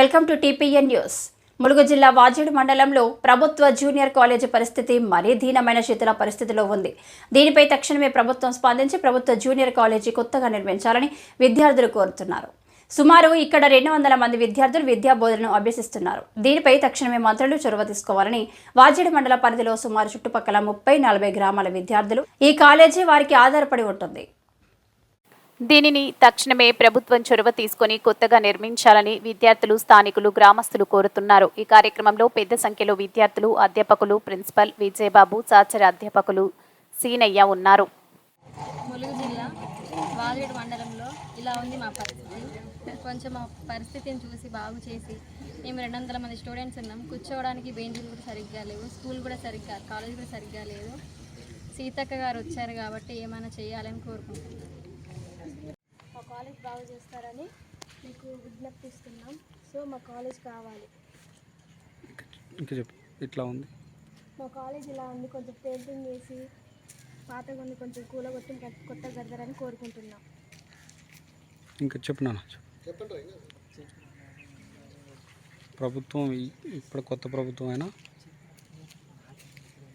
Welcome to TPN news. Mulugu జిల్లా వాజేడు మండలంలో ప్రభుత్వ జూనియర్ కాలేజీ పరిస్థితి మరీ దీనమైన శిథిల పరిస్థితిలో ఉంది. దీనిపై తక్షణమే ప్రభుత్వం స్పందించి ప్రభుత్వ జూనియర్ కాలేజీ కొత్తగా నిర్మించాలని విద్యార్థులు కోరుతున్నారు. సుమారు ఇక్కడ రెండు వందల మంది విద్యార్థులు విద్యా బోధనను అభ్యసిస్తున్నారు. దీనిపై తక్షణమే మంత్రులు చొరవ తీసుకోవాలని వాజేడు మండల పరిధిలో సుమారు చుట్టుపక్కల ముప్పై నలభై గ్రామాల విద్యార్థులు ఈ కాలేజీ వారికి ఆధారపడి ఉంటుంది. దీనిని తక్షణమే ప్రభుత్వం చొరవ తీసుకొని కొత్తగా నిర్మించాలని విద్యార్థులు స్థానికులు గ్రామస్తులు కోరుతున్నారు. ఈ కార్యక్రమంలో పెద్ద సంఖ్యలో విద్యార్థులు అధ్యాపకులు ప్రిన్సిపల్ విజయబాబు సహచర అధ్యాపకులు సీనయ్య ఉన్నారు. ములుగు జిల్లా వాజేడు మండలంలో ఇలా ఉంది మా పరిస్థితి. కొంచెం మా పరిస్థితిని చూసి బాగు చేసి మేము రెండు వందల మంది స్టూడెంట్స్ ఉన్నాం. కూర్చోవడానికి బెంచ్లు కూడా సరిగ్గా లేవు స్కూల్ కూడా సరిగ్గా కాలేజ్ కూడా సరిగ్గా లేదు. సీతక్క గారు వచ్చారు కాబట్టి ఏమైనా చేయాలని కోరుకుంటున్నాం. కాలేజ్ బాగు చేస్తారని మీకు విజ్ఞప్తిస్తున్నాం సో మా కాలేజ్ కావాలి. ఇంకా చెప్పు. ఇట్లా ఉంది? మా కాలేజ్ ఇలా ఉంది. కొంచెం పెయింటింగ్ వేసి పాత కొన్ని కొంచెం కూలగొట్టి కొత్తగా కడతారని కోరుకుంటున్నాం. ఇంకా చెప్పు నాన్న చెప్పు. ప్రభుత్వం ఈ- ఇప్పుడు కొత్త ప్రభుత్వం అయినా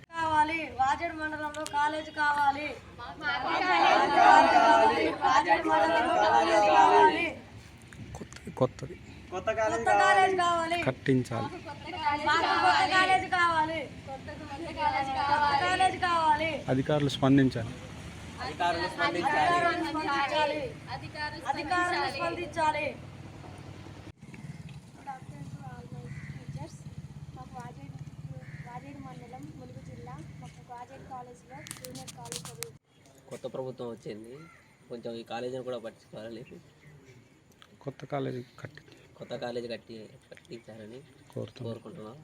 కావాలి. వాజేడు మండలంలో కాలేజ్ కావాలి. కొత్త కొత్తది కొత్త కాలేజ్ కావాలి కట్టించాలి మాకు కొత్త కాలేజ్ కావాలి కొత్త కాలేజ్ కావాలి అధికారులు స్పందించాలి అధికారులు స్పందించాలి అధికారులు స్పందించాలి doctor to all my teachers మాకు వాజేడు వాజేడు మండలం ములుగు జిల్లా మాకు వాజేడు కాలేజ్లో జూనియర్ కాలేజ్ చదువు. కొత్త ప్రభుత్వం వచ్చింది. కొంచెం ఈ కాలేజీని కూడా పట్టించుకోవాలని కొత్త కాలేజీ కట్టి కొత్త కాలేజీ కట్టి కట్టించాలని కోరుతున్నాం. కోరుకుంటున్నాం.